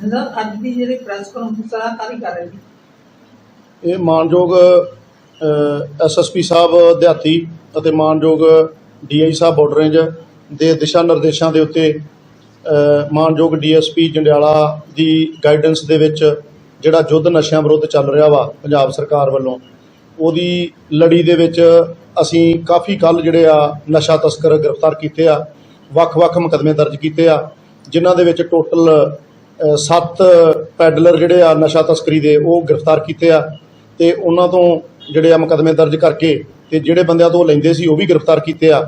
ਅੰਦਰ ਅੱਜ ਦੀ ਜਿਹੜੀ ਪ੍ਰੈਸ ਕਾਨਫਰੰਸ ਆ, ਕਾਹਦੀ ਕਰ ਰਹੇ ਜੀ ਇਹ ਮਾਨਯੋਗ ਐਸਐਸਪੀ ਸਾਹਿਬ ਦਿਹਾਤੀ ਅਤੇ ਮਾਨਯੋਗ ਡੀਆਈ ਸਾਹਿਬ ਬਾਰਡਰ ਰੇਂਜ ਦੇ ਦਿਸ਼ਾ ਨਿਰਦੇਸ਼ਾਂ ਦੇ ਉੱਤੇ ਅ, ਮਾਨਯੋਗ ਡੀਐਸਪੀ ਜੰਡਿਆਲਾ ਦੀ ਗਾਈਡੈਂਸ ਦੇ ਵਿੱਚ ਜਿਹੜਾ ਯੁੱਧ ਨਸ਼ਿਆਂ ਵਿਰੁੱਧ ਚੱਲ ਰਿਹਾ ਵਾ ਪੰਜਾਬ ਸਰਕਾਰ ਵੱਲੋਂ ਉਹਦੀ ਲੜੀ ਦੇ ਵਿੱਚ ਅਸੀਂ ਕਾਫੀ ਕੱਲ ਜਿਹੜੇ ਆ ਨਸ਼ਾ ਤਸਕਰ ਗ੍ਰਿਫਤਾਰ ਕੀਤੇ ਆ ਵੱਖ-ਵੱਖ ਮੁਕੱਦਮੇ ਦਰਜ ਕੀਤੇ ਆ ਜਿਨ੍ਹਾਂ ਦੇ ਵਿੱਚ ਟੋਟਲ 7 ਪੈਡਲਰ ਜਿਹੜੇ ਆ ਨਸ਼ਾ ਤਸਕਰੀ ਦੇ ਉਹ ਗ੍ਰਿਫਤਾਰ ਕੀਤੇ ਆ ਤੇ ਉਹਨਾਂ ਤੋਂ ਜਿਹੜੇ ਆ ਮੁਕੱਦਮੇ ਦਰਜ ਕਰਕੇ ਤੇ ਜਿਹੜੇ ਬੰਦਿਆਂ ਤੋਂ ਲੈਂਦੇ ਸੀ ਉਹ ਵੀ ਗ੍ਰਿਫਤਾਰ ਕੀਤੇ ਆ।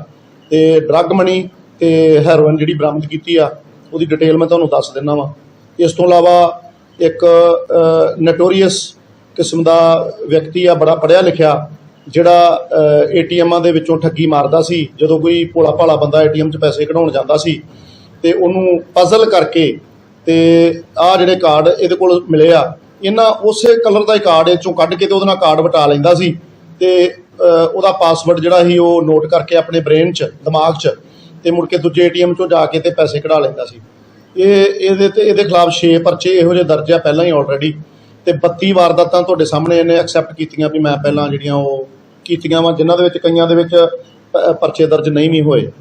ਤੇ ਡਰੱਗ ਮਨੀ ਤੇ ਹੈਰੋਇਨ ਜਿਹੜੀ ਬਰਾਮਦ ਕੀਤੀ ਆ, ਉਹਦੀ ਡਿਟੇਲ ਮੈਂ ਤੁਹਾਨੂੰ ਦੱਸ ਦਿੰਦਾ ਵਾਂ। ਇਸ ਤੋਂ ਇਲਾਵਾ ਇੱਕ ਨਟੋਰੀਅਸ ਕਿਸਮ ਦਾ ਵਿਅਕਤੀ ਆ, ਬੜਾ ਪੜ੍ਹਿਆ ਲਿਖਿਆ, ਜਿਹੜਾ ਏਟੀਐਮਾਂ ਦੇ ਵਿੱਚੋਂ ਠੱਗੀ ਮਾਰਦਾ ਸੀ, ਜਦੋਂ ਕੋਈ ਭੋਲਾ ਭਾਲਾ ਬੰਦਾ ਏਟੀਐਮ 'ਚ ਪੈਸੇ ਕਢਾਉਣ ਜਾਂਦਾ ਸੀ, ਤੇ ਉਹਨੂੰ ਪਜ਼ਲ ਕਰਕੇ ਤੇ ਆ ਜਿਹੜੇ ਕਾਰਡ ਇਹਦੇ ਕੋਲ ਮਿਲੇ ਆ, ਇਹਨਾਂ ਉਸੇ ਕਲਰ ਦਾ ਹੀ ਕਾਰਡ ਇਹ ਚੋਂ ਕੱਢ ਕੇ ਤੇ ਉਹਦੇ ਨਾਲ ਕਾਰਡ ਵਟਾ ਲੈਂਦਾ ਸੀ। ਤੇ ਉਹਦਾ ਪਾਸਵਰਡ ਜਿਹੜਾ ਸੀ ਉਹ ਨੋਟ ਕਰਕੇ ਆਪਣੇ ਬ੍ਰੇਨ 'ਚ, ਦਿਮਾਗ 'ਚ ਤੇ ਮੁੜ ਕੇ ਦੂਜੇ ਏਟੀਐਮ 'ਚੋਂ ਜਾ ਕੇ ਤੇ ਪੈਸੇ ਕਢਾ ਲੈਂਦਾ ਸੀ। ਇਹ, ਇਹਦੇ ਤੇ, ਇਹਦੇ ਖਿਲਾਫ 6 ਪਰਚੇ ਇਹੋ ਜਿਹੇ ਦਰਜ ਆ ਪਹਿਲਾਂ ਹੀ ਆਲਰੇਡੀ ਤੇ 32 ਵਾਰਦਾਤਾਂ ਤੁਹਾਡੇ ਸਾਹਮਣੇ ਇਹਨੇ ਐਕਸੈਪਟ ਕੀਤੀਆਂ ਵੀ ਮੈਂ ਪਹਿਲਾਂ ਜਿਹੜੀਆਂ ਉਹ ਕੀਤੀਆਂ ਵਾ, ਜਿਨ੍ਹਾਂ ਦੇ ਵਿੱਚ ਕਈਆਂ ਦੇ ਵਿੱਚ ਪ- ਪਰਚੇ ਦਰਜ ਨਹੀਂ ਵੀ ਹੋਏ।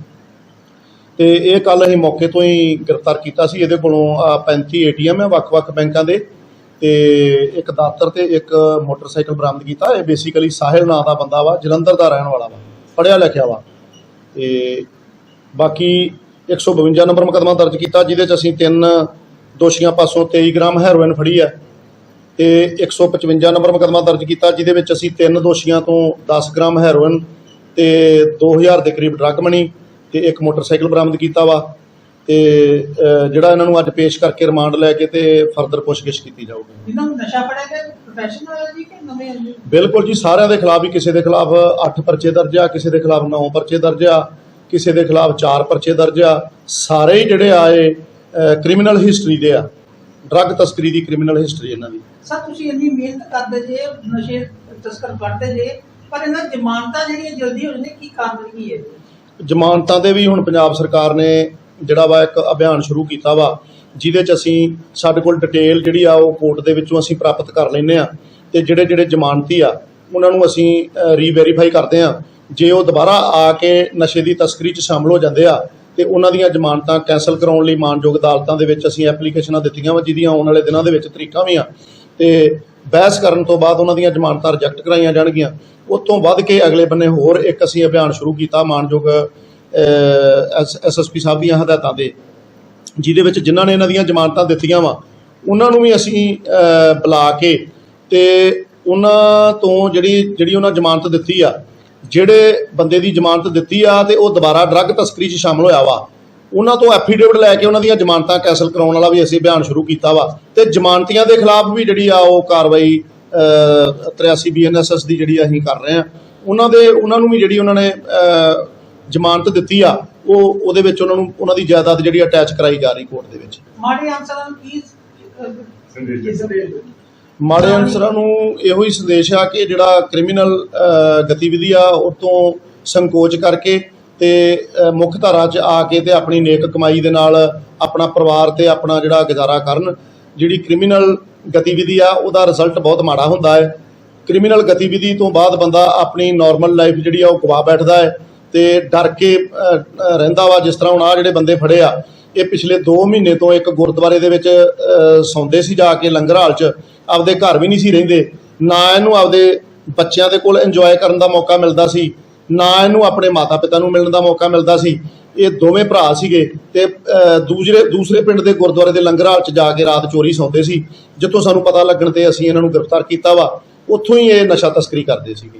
ਤੇ ਇਹ ਕੱਲ ਅਸੀਂ ਮੌਕੇ ਤੋਂ ਹੀ ਗ੍ਰਿਫਤਾਰ ਕੀਤਾ ਸੀ। ਇਹਦੇ ਕੋਲੋਂ ਆ 35 ਏਟੀਐਮ ਹੈ ਵੱਖ-ਵੱਖ ਬੈਂਕਾਂ ਦੇ। ਤੇ ਇੱਕ ਦਾਤਰ ਤੇ ਇੱਕ ਮੋਟਰਸਾਈਕਲ ਬਰਾਮਦ ਕੀਤਾ। ਇਹ ਬੇਸਿਕਲੀ ਸਾਹਿਲ ਨਾਂ ਦਾ ਬੰਦਾ ਵਾ, ਜਲੰਧਰ ਦਾ ਰਹਿਣ ਵਾਲਾ ਵਾ, ਪੜ੍ਹਿਆ ਲਿਖਿਆ ਵਾ। ਤੇ ਬਾਕੀ 152 ਨੰਬਰ ਮੁਕੱਦਮਾ ਦਰਜ ਕੀਤਾ, ਜਿਹਦੇ ਚ ਅਸੀਂ ਤਿੰਨ ਦੋਸ਼ੀਆਂ ਪਾਸੋਂ 23 ਗ੍ਰਾਮ ਹੈਰੋਇਨ ਫੜੀ ਹੈ। ਤੇ 155 ਨੰਬਰ ਮੁਕੱਦਮਾ ਦਰਜ ਕੀਤਾ, ਜਿਹਦੇ ਵਿੱਚ ਅਸੀਂ ਤਿੰਨ ਦੋਸ਼ੀਆਂ ਤੋਂ 10 ਗ੍ਰਾਮ ਹੈਰੋਇਨ ਤੇ 2000 ਦੇ ਕਰੀਬ ਡਰੱਗ ਮਨੀ ਤੇ ਇੱਕ ਮੋਟਰਸਾਈਕਲ ਬਰਾਮਦ ਕੀਤਾ ਵਾ। ਤੇ ਜਿਹੜਾ ਇਹਨਾਂ ਨੂੰ ਅੱਜ ਪੇਸ਼ ਕਰਕੇ ਰਿਮਾਂਡ ਲੈ ਕੇ ਤੇ ਫਰਦਰ ਪੁੱਛਗਿੱਛ ਕੀਤੀ ਜਾਊਗੀ। ਜਿਨ੍ਹਾਂ ਨੂੰ ਨਸ਼ਾ ਫੜਿਆ ਤੇ ਪ੍ਰੋਫੈਸ਼ਨਲ ਜੀ ਕਿ ਨਵੇਂ ਹੈ ਜੀ? ਬਿਲਕੁਲ ਜੀ ਸਾਰਿਆਂ ਦੇ ਖਿਲਾਫ ਹੀ ਕਿਸੇ ਦੇ ਖਿਲਾਫ 8 ਪਰਚੇ ਦਰਜ ਆ ਕਿਸੇ ਦੇ ਖਿਲਾਫ 9 ਪਰਚੇ ਦਰਜ ਆ ਕਿਸੇ ਦੇ ਖਿਲਾਫ 4 ਪਰਚੇ ਦਰਜ ਆ। ਸਾਰੇ ਹੀ ਜਿਹੜੇ ਆਏ ਕ੍ਰਿਮੀਨਲ ਹਿਸਟਰੀ ਦੇ ਆ। ਡਰੱਗ ਤਸਕਰੀ ਦੀ ਕ੍ਰਿਮੀਨਲ ਹਿਸਟਰੀ ਇਹਨਾਂ ਦੀ। ਸਰ ਤੁਸੀਂ ਇੰਨੀ ਮਿਹਨਤ ਕਰਦੇ ਜੇ ਨਸ਼ੇ ਤਸਕਰ ਫੜਦੇ ਜੇ ਪਰ ਇਹਨਾਂ ਜ਼ਮਾਨਤਾਂ ਜਿਹੜੀਆਂ ਜਲਦੀ ਹੋ ਜਾਂਦੀਆਂ ਕੀ ਕਾਰਨ ਕੀ ਹੈ? ਜ਼ਮਾਨਤਾਂ ਦੇ ਵੀ ਹੁਣ ਪੰਜਾਬ ਸਰਕਾਰ ਨੇ ਜਿਹੜਾ ਵਾ ਇੱਕ ਅਭਿਆਨ ਸ਼ੁਰੂ ਕੀਤਾ ਵਾ, ਜਿਹਦੇ ਚ ਅਸੀਂ ਸਾਡੇ ਕੋਲ ਡਿਟੇਲ ਜਿਹੜੀ ਆ ਉਹ ਕੋਰਟ ਦੇ ਵਿੱਚੋਂ ਅਸੀਂ ਪ੍ਰਾਪਤ ਕਰ ਲੈਂਦੇ ਆ। ਤੇ ਜਿਹੜੇ ਜਿਹੜੇ ਜ਼ਮਾਨਤੀ ਆ, ਉਹਨਾਂ ਨੂੰ ਅਸੀਂ ਰੀਵੈਰੀਫਾਈ ਕਰਦੇ ਆ। ਜੇ ਉਹ ਦੁਬਾਰਾ ਆ ਕੇ ਨਸ਼ੇ ਦੀ ਤਸਕਰੀ 'ਚ ਸ਼ਾਮਲ ਹੋ ਜਾਂਦੇ ਆ, ਤੇ ਉਹਨਾਂ ਦੀਆਂ ਜ਼ਮਾਨਤਾਂ ਕੈਂਸਲ ਕਰਾਉਣ ਲਈ ਮਾਨਯੋਗ ਅਦਾਲਤਾਂ ਦੇ ਵਿੱਚ ਅਸੀਂ ਐਪਲੀਕੇਸ਼ਨਾਂ ਦਿੱਤੀਆਂ ਵਾ, ਜਿਹਦੀਆਂ ਆਉਣ ਵਾਲੇ ਦਿਨਾਂ ਦੇ ਵਿੱਚ ਤਰੀਕਾਂ ਵੀ ਆ। ਤੇ ਬਹਿਸ ਕਰਨ ਤੋਂ ਬਾਅਦ ਉਹਨਾਂ ਦੀਆਂ ਜ਼ਮਾਨਤਾਂ ਰਿਜੈਕਟ ਕਰਾਈਆਂ ਜਾਣਗੀਆਂ। ਉਸ ਤੋਂ ਵੱਧ ਕੇ ਅਗਲੇ ਬੰਨੇ ਹੋਰ ਇੱਕ ਅਸੀਂ ਅਭਿਆਨ ਸ਼ੁਰੂ ਕੀਤਾ, ਮਾਨਯੋਗ ਐਸਐਸਪੀ ਸਾਹਿਬ ਦੀਆਂ ਹਦਾਇਤਾਂ 'ਤੇ ਜਿਹਦੇ ਵਿੱਚ ਜਿਨ੍ਹਾਂ ਨੇ ਇਹਨਾਂ ਦੀਆਂ ਜ਼ਮਾਨਤਾਂ ਦਿੱਤੀਆਂ ਵਾ ਉਹਨਾਂ ਨੂੰ ਵੀ ਅਸੀਂ ਬੁਲਾ ਕੇ ਤੇ ਉਹਨਾਂ ਤੋਂ ਜਿਹੜੀ ਜਿਹੜੀ ਉਹਨਾਂ ਜ਼ਮਾਨਤ ਦਿੱਤੀ ਆ ਜਿਹੜੇ ਬੰਦੇ ਦੀ ਜ਼ਮਾਨਤ ਦਿੱਤੀ ਆ ਤੇ ਉਹ ਦੁਬਾਰਾ ਡਰੱਗ ਤਸਕਰੀ 'ਚ ਸ਼ਾਮਲ ਹੋਇਆ ਵਾ ਉਹਨਾਂ ਤੋਂ ਐਫੀਡੇਵਿਟ ਲੈ ਕੇ ਉਹਨਾਂ ਦੀਆਂ ਜ਼ਮਾਨਤਾਂ ਕੈਂਸਲ ਕਰਾਉਣ ਵਾਲਾ ਵੀ ਅਸੀਂ ਅਭਿਆਨ ਸ਼ੁਰੂ ਕੀਤਾ ਵਾ ਤੇ ਜ਼ਮਾਨਤੀਆਂ ਦੇ ਖਿਲਾਫ ਵੀ ਜਿਹੜੀ ਆ ਉਹ ਕਾਰਵਾਈ ਅ, 83 ਬੀਐਨਐਸਐਸ ਦੀ ਜਿਹੜੀ ਅਸੀਂ ਕਰ ਰਹੇ ਆ ਉਹਨਾਂ ਦੇ ਉਹਨਾਂ ਨੂੰ ਵੀ ਜਿਹੜੀ ਉਹਨਾਂ ਨੇ ਜ਼ਮਾਨਤ ਦਿੱਤੀ ਆ ਉਹ ਉਹਦੇ ਵਿੱਚ ਉਹਨਾਂ ਨੂੰ ਉਹਨਾਂ ਦੀ ਜਾਇਦਾਦ ਜਿਹੜੀ ਅਟੈਚ ਕਰਾਈ ਜਾ ਰਹੀ ਕੋਰਟ ਦੇ ਵਿੱਚ। ਮਾੜੇ ਅਨਸਰਾਂ ਨੂੰ ਕੀ ਸੰਦੇਸ਼ ਮਾੜੇ ਅਨਸਰਾਂ ਨੂੰ ਇਹੋ ਹੀ ਸੰਦੇਸ਼ ਆ ਕਿ ਜਿਹੜਾ ਕ੍ਰਿਮੀਨਲ ਗਤੀਵਿਧੀ ਆ ਉਹ ਤੋਂ ਸੰਕੋਚ ਕਰਕੇ ਤੇ ਮੁੱਖ ਧਾਰਾ 'ਚ ਆ ਕੇ ਤੇ ਆਪਣੀ ਨੇਕ ਕਮਾਈ ਦੇ ਨਾਲ ਆਪਣਾ ਪਰਿਵਾਰ ਤੇ ਆਪਣਾ ਜਿਹੜਾ ਗੁਜ਼ਾਰਾ ਕਰਨ। ਜਿਹੜੀ ਕ੍ਰਿਮੀਨਲ ਗਤੀਵਿਧੀ ਆ ਉਹਦਾ ਰਿਜ਼ਲਟ ਬਹੁਤ ਮਾੜਾ ਹੁੰਦਾ ਹੈ। ਕ੍ਰਿਮੀਨਲ ਗਤੀਵਿਧੀ ਤੋਂ ਬਾਅਦ ਬੰਦਾ ਆਪਣੀ ਨਾਰਮਲ ਲਾਈਫ ਜਿਹੜੀ ਆ ਉਹ ਗਵਾ ਬੈਠਦਾ ਹੈ। ਤੇ ਡਰ ਕੇ ਰਹਿੰਦਾ ਵਾ ਜਿਸ ਤਰ੍ਹਾਂ ਹੁਣ ਆ ਜਿਹੜੇ ਬੰਦੇ ਫੜੇ ਆ ਇਹ ਪਿਛਲੇ 2 ਮਹੀਨੇ ਤੋਂ ਇੱਕ ਗੁਰਦੁਆਰੇ ਦੇ ਵਿੱਚ ਸੌਂਦੇ ਸੀ ਜਾ ਕੇ ਲੰਗਰ ਹਾਲ 'ਚ ਆਪਦੇ ਘਰ ਵੀ ਨਹੀਂ ਸੀ ਰਹਿੰਦੇ ਨਾ ਇਹਨੂੰ ਆਪਦੇ ਬੱਚਿਆਂ ਦੇ ਕੋਲ ਇੰਜੋਏ ਕਰਨ ਦਾ ਮੌਕਾ ਮਿਲਦਾ ਸੀ ਨਾ ਇਹਨੂੰ ਆਪਣੇ ਮਾਤਾ-ਪਿਤਾ ਨੂੰ ਮਿਲਣ ਦਾ ਮੌਕਾ ਮਿਲਦਾ ਸੀ ਇਹ ਦੋਵੇਂ ਭਰਾ ਸੀਗੇ ਤੇ ਅ, ਦੂਸਰੇ ਪਿੰਡ ਦੇ ਗੁਰਦੁਆਰੇ ਦੇ ਲੰਗਰ ਹਾਲ 'ਚ ਜਾ ਕੇ ਰਾਤ ਚੋਰੀ ਸੌਂਦੇ ਸੀ ਜਿੱਥੋਂ ਸਾਨੂੰ ਪਤਾ ਲੱਗਣ ਤੇ ਅਸੀਂ ਇਹਨਾਂ ਨੂੰ ਗ੍ਰਿਫਤਾਰ ਕੀਤਾ ਵਾ ਉੱਥੋਂ ਹੀ ਇਹ ਨਸ਼ਾ ਤਸਕਰੀ ਕਰਦੇ ਸੀਗੇ।